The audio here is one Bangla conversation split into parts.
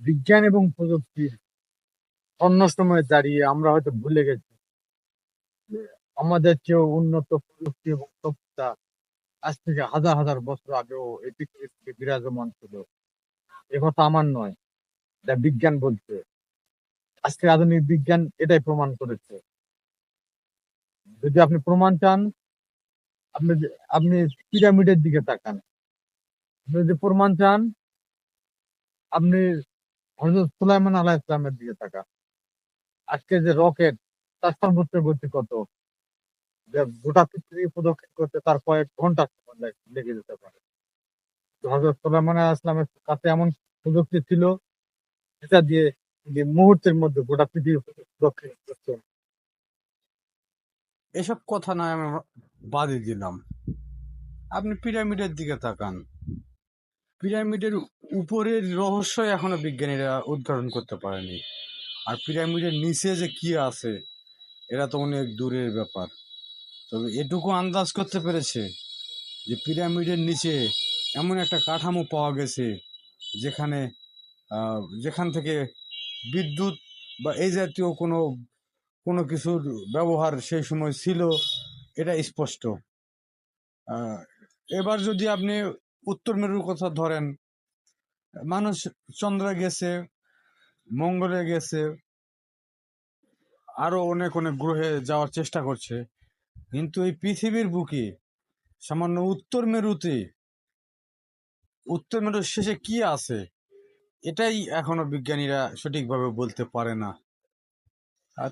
বিজ্ঞান এবং প্রযুক্তির অন্য সময়ে দাঁড়িয়ে আমরা হয়তো ভুলে গেছি। আমাদের চেয়েও উন্নত প্রযুক্তি এবং সভ্যতা আজ থেকে হাজার হাজার বছর আগেও এই পৃথিবীতে বিরাজমান ছিল। কথা আমার নয়, এটা বিজ্ঞান বলছে। আজকে আধুনিক বিজ্ঞান এটাই প্রমাণ করেছে। যদি আপনি প্রমাণ চান, আপনি আপনি পিরামিডের দিকে তাকান। আপনি যদি প্রমাণ চান, আপনি হজরত সুলাইমান আলাহ ইসলামের দিকে তাকান। আজকে যে রকেট তার সর্বোচ্চ গতি কত? যে গোটা পৃথিবী প্রদক্ষিণ করতে তার কয়েক ঘণ্টা লেগে যেতে পারে। হজরত সুলাইমান আলাহ ইসলামের কাছে এমন প্রযুক্তি ছিল, যেটা দিয়ে মুহূর্তের মধ্যে গোটা পৃথিবী প্রদক্ষিণ করতেন এসব কথা নয়, আমি বাদই দিলাম। আপনি পিরামিডের দিকে তাকান। পিরামিডের উপরের রহস্য এখনও বিজ্ঞানীরা উদ্ঘাটন করতে পারেনি। আর পিরামিডের নিচে যে কি আছে, এরা তো অনেক দূরের ব্যাপার। তবে এটুকু আন্দাজ করতে পেরেছে যে পিরামিডের নিচে এমন একটা কাঠামো পাওয়া গেছে, যেখানে যেখান থেকে বিদ্যুৎ বা এই জাতীয় কোনো কোনো কিছুর ব্যবহার সেই সময় ছিল, এটা স্পষ্ট। এবার যদি আপনি উত্তর মেরুর কথা ধরেন। মানুষ চন্দ্রে গেছে, মঙ্গলে গেছে, আরও অনেক অনেক গ্রহে যাওয়ার চেষ্টা করছে। কিন্তু এই পৃথিবীর বুকে সামান্য উত্তর মেরুতে উত্তর মেরুর শেষে কি আছে, এটাই এখনও বিজ্ঞানীরা সঠিকভাবে বলতে পারে না।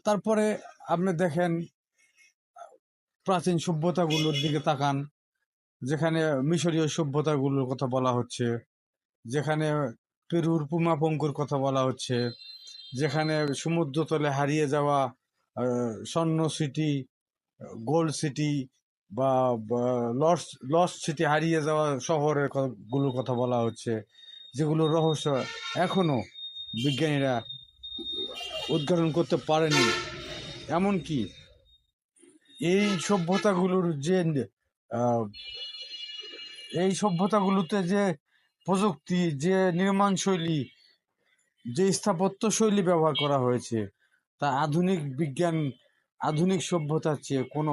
তারপরে আপনি দেখেন, প্রাচীন সভ্যতাগুলোর দিকে তাকান যেখানে মিশরীয় সভ্যতাগুলোর কথা বলা হচ্ছে, যেখানে পেরুর পুমাপঙ্কুর কথা বলা হচ্ছে, যেখানে সমুদ্রতলে হারিয়ে যাওয়া স্বর্ণ সিটি, গোল্ড সিটি বা লস লস সিটি হারিয়ে যাওয়া শহরেরগুলোর কথা বলা হচ্ছে, যেগুলোর রহস্য এখনও বিজ্ঞানীরা উদ্ঘাটন করতে পারেনি এমনকি এই সভ্যতাগুলোর যে এই সভ্যতাগুলোতে যে প্রযুক্তি, যে নির্মাণ শৈলী, যে স্থাপত্য শৈলী ব্যবহার করা হয়েছে, তা আধুনিক বিজ্ঞান, আধুনিক সভ্যতার চেয়ে কোনো